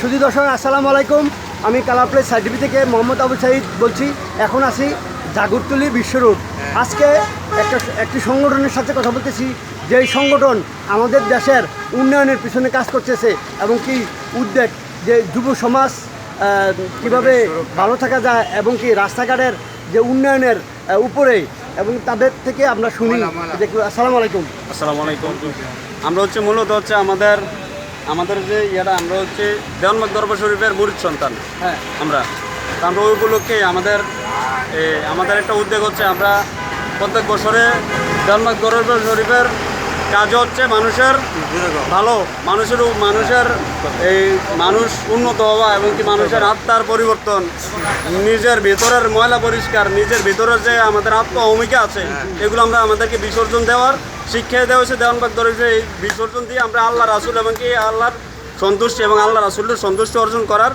সুধী দর্শক আসসালামু আলাইকুম। আমি কালারপ্লেস সার্টিফিকেট থেকে মোহাম্মদ আবু সাইদ বলছি। এখন আছি জাগরতলি বিশ্ব রোড আজকে একটা একটি সংগঠনের সাথে কথা বলতেছি। যেই সংগঠন আমাদের দেশের উন্নয়নের পিছনে কাজ করতেছে এবং কি উদ্যোগ যে যুব সমাজ কীভাবে ভালো থাকা যায় এবং কি রাস্তাঘাটের যে উন্নয়নের উপরে এবং তাদের থেকে আমরা শুনি। আসসালামু আলাইকুম। আসসালামু আলাইকুম। আমরা হচ্ছে মূলত হচ্ছে আমাদের আমাদের যে ইয়াটা আমরা হচ্ছে দেওয়ানবাগ দরবার শরীফের মুরিদ সন্তান। হ্যাঁ। আমরা। তো আমরা ওই উপলক্ষে আমাদের এ, আমাদের একটা উদ্যোগ হচ্ছে আমরা প্রত্যেক বছরে দেওয়ানবাগ দরবার শরীফের কাজ হচ্ছে মানুষের ভালো মানুষের মানুষের এই মানুষ উন্নত হওয়া এবং কি মানুষের আত্মার পরিবর্তন নিজের ভিতরের ময়লা পরিষ্কার নিজের ভিতরের যে আমাদের আত্ম অমিকা আছে এগুলো আমরা আমাদেরকে বিসর্জন দেওয়ার শিক্ষা দেওয়া হয়েছে দেওয়ানবাগ দরজে এই বিসর্জন দিয়ে আমরা আল্লাহ রাসুল এবং কি আল্লাহর সন্তুষ্টি এবং আল্লাহ রাসুলের সন্তুষ্টি অর্জন করার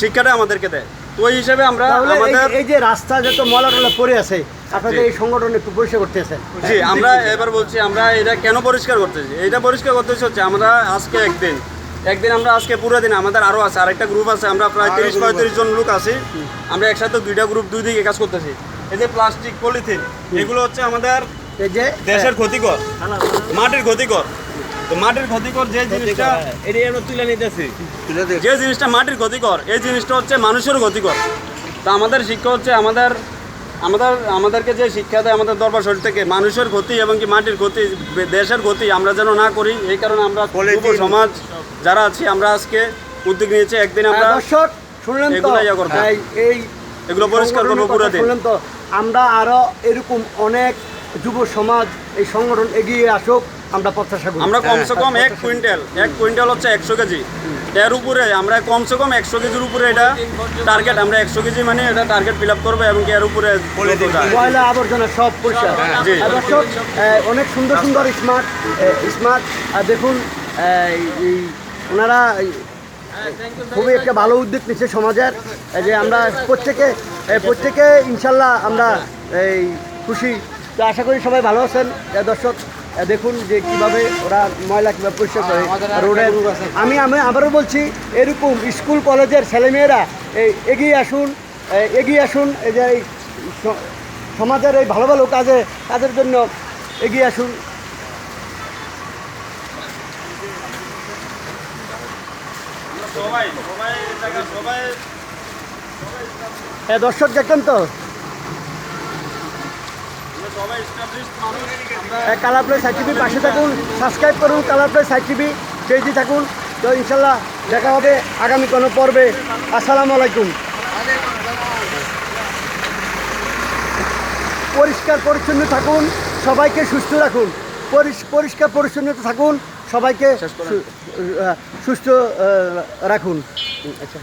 শিক্ষাটা আমাদেরকে দেয়। তো ওই হিসেবে আমরা আমাদের এই যে রাস্তা যত ময়লা টলা পড়ে আছে আপনাদের এই সংগঠন একটু পরিষ্কার করতেছে জি আমরা এবার বলছি আমরা এটা কেন পরিষ্কার করতেছি? এটা পরিষ্কার করতেছি হচ্ছে আমরা আজকে একদিন একদিন আমরা আজকে পুরো দিন আমাদের আরও আছে আরেকটা গ্রুপ আছে আমরা প্রায় তিরিশ পঁয়ত্রিশ জন লোক আছি। আমরা একসাথে দুইটা গ্রুপ দুই দিকে কাজ করতেছি। এই যে প্লাস্টিক পলিথিন এগুলো হচ্ছে আমাদের দেশের ক্ষতিকর? মাটির ক্ষতিকর। তো মাটির ক্ষতিকর যে জিনিসটা এটা আমরা তুলে নিতেছি। যে জিনিসটা মাটির ক্ষতিকর এই জিনিসটা হচ্ছে মানুষের ক্ষতিকর। তা আমাদের শিক্ষা হচ্ছে আমাদের আমাদের আমাদেরকে যে শিক্ষা দেয় আমাদের দরবার শরীর থেকে মানুষের ক্ষতি এবং কি মাটির ক্ষতি দেশের ক্ষতি আমরা যেন না করি এই কারণে আমরা যুব সমাজ যারা আছি আমরা আজকে উদ্যোগ নিয়েছি একদিন আমরা দর্শক শুনলেন তো? এগুলো এই- এই এগুলো পরিষ্কার করব পুরো দিন। শুনলেন তো? আমরা আরও এরকম অনেক যুব সমাজ এই সংগঠন এগিয়ে আসুক আমরা প্রত্যাশা করি। আমরা কমসে কম এক কুইন্টাল এক কুইন্টাল হচ্ছে একশো কেজি। এর উপরে আমরা কমসে কম একশো কেজির উপরে এটা টার্গেট আমরা একশো কেজি মানে এটা টার্গেট ফিল আপ করব এবং কি এর উপরে ময়লা আবর্জনা সব পরিষ্কার। জি। দর্শক অনেক সুন্দর সুন্দর স্মার্ট স্মার্ট দেখুন এই ওনারা খুবই একটা ভালো উদ্যোগ নিচ্ছে সমাজের যে আমরা প্রত্যেকে প্রত্যেকে ইনশাল্লাহ আমরা এই খুশি তো আশা করি সবাই ভালো আছেন। দর্শক দেখুন যে কীভাবে ওরা ময়লা কীভাবে পরিষ্কার করে রোডের আমি আমি আবারও বলছি এরকম স্কুল কলেজের ছেলেমেয়েরা এই এগিয়ে আসুন এগিয়ে আসুন এই যে এই সমাজের এই ভালো ভালো কাজে কাজের জন্য এগিয়ে আসুন। হ্যাঁ দর্শক দেখেন তো আমরা সবাই established মানুষ আমরা কালার প্লে সাইট টিভি পাশে থাকুন সাবস্ক্রাইব করুন কালার প্লে সাইট টিভি পেজে থাকুন। তো ইনশাল্লাহ দেখা হবে আগামী কোনো পর্বে। আসসালামু আলাইকুম। পরিষ্কার পরিচ্ছন্ন থাকুন সবাইকে সুস্থ রাখুন। পরিষ- পরিষ্কার পরিচ্ছন্ন থাকুন সবাইকে সুস্থ রাখুন। আচ্ছা